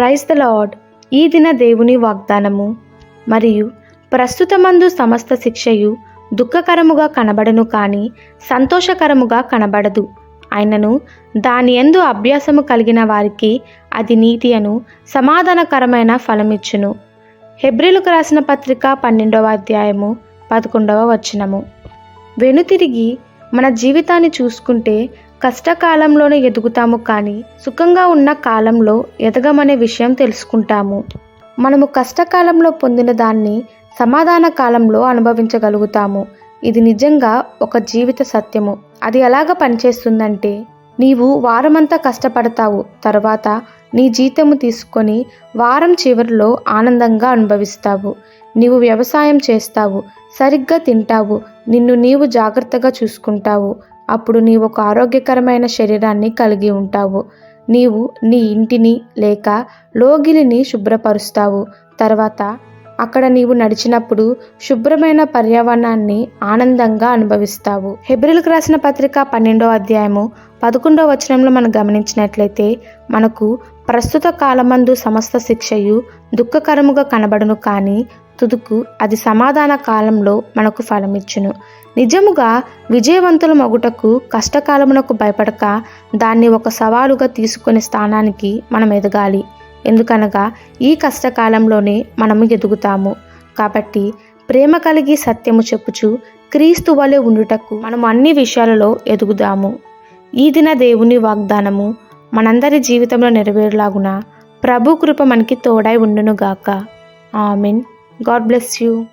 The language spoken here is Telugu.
ప్రైజ్ ద లార్డ్ ఈ దిన దేవుని వాగ్దానము. మరియు ప్రస్తుతమందు సమస్త శిక్షయు దుఃఖకరముగా కనబడను కానీ సంతోషకరముగా కనబడదు. ఆయనను దాని ఎందు అభ్యాసము కలిగిన వారికి అది నీతి అను సమాధానకరమైన ఫలమిచ్చును. హెబ్రిలకు రాసిన పత్రిక పన్నెండవ అధ్యాయము పదకొండవ వచనము. వెనుతిరిగి మన జీవితాన్ని చూసుకుంటే కష్టకాలంలోనే ఎదుగుతాము కానీ సుఖంగా ఉన్న కాలంలో ఎదగమనే విషయం తెలుసుకుంటాము. మనము కష్టకాలంలో పొందిన దాన్ని సమాధాన కాలంలో అనుభవించగలుగుతాము. ఇది నిజంగా ఒక జీవిత సత్యము. అది ఎలాగ పనిచేస్తుందంటే నీవు వారమంతా కష్టపడతావు తర్వాత నీ జీతము తీసుకొని వారం చివరిలో ఆనందంగా అనుభవిస్తావు. నీవు వ్యవసాయం చేస్తావు సరిగ్గా తింటావు నిన్ను నీవు జాగ్రత్తగా చూసుకుంటావు. అప్పుడు నీవు ఒక ఆరోగ్యకరమైన శరీరాన్ని కలిగి ఉంటావు. నీవు నీ ఇంటిని లేక లోగిలిని శుభ్రపరుస్తావు. తర్వాత అక్కడ నీవు నడిచినప్పుడు శుభ్రమైన పర్యావరణాన్ని ఆనందంగా అనుభవిస్తావు. హెబ్రిల్కు రాసిన పత్రిక పన్నెండో అధ్యాయము పదకొండో వచనంలో మనం గమనించినట్లయితే మనకు ప్రస్తుత కాలమందు సమస్త శిక్షయు దుఃఖకరముగా కనబడును కానీ తుదుకు అది సమాధాన కాలంలో మనకు ఫలమిచ్చును. నిజముగా విజయవంతుల మగుటకు కష్టకాలమునకు భయపడక దాన్ని ఒక సవాలుగా తీసుకునే స్థానానికి మనం ఎదగాలి. ఎందుకనగా ఈ కష్టకాలంలోనే మనము ఎదుగుతాము. కాబట్టి ప్రేమ కలిగి సత్యము చెప్పుచు క్రీస్తు వలె ఉండుటకు మనం అన్ని విషయాలలో ఎదుగుదాము. ఈ దిన దేవుని వాగ్దానము మనందరి జీవితంలో నెరవేరులాగున ప్రభు కృప మనకి తోడై ఉండునుగాక. ఆమెన్. God bless you.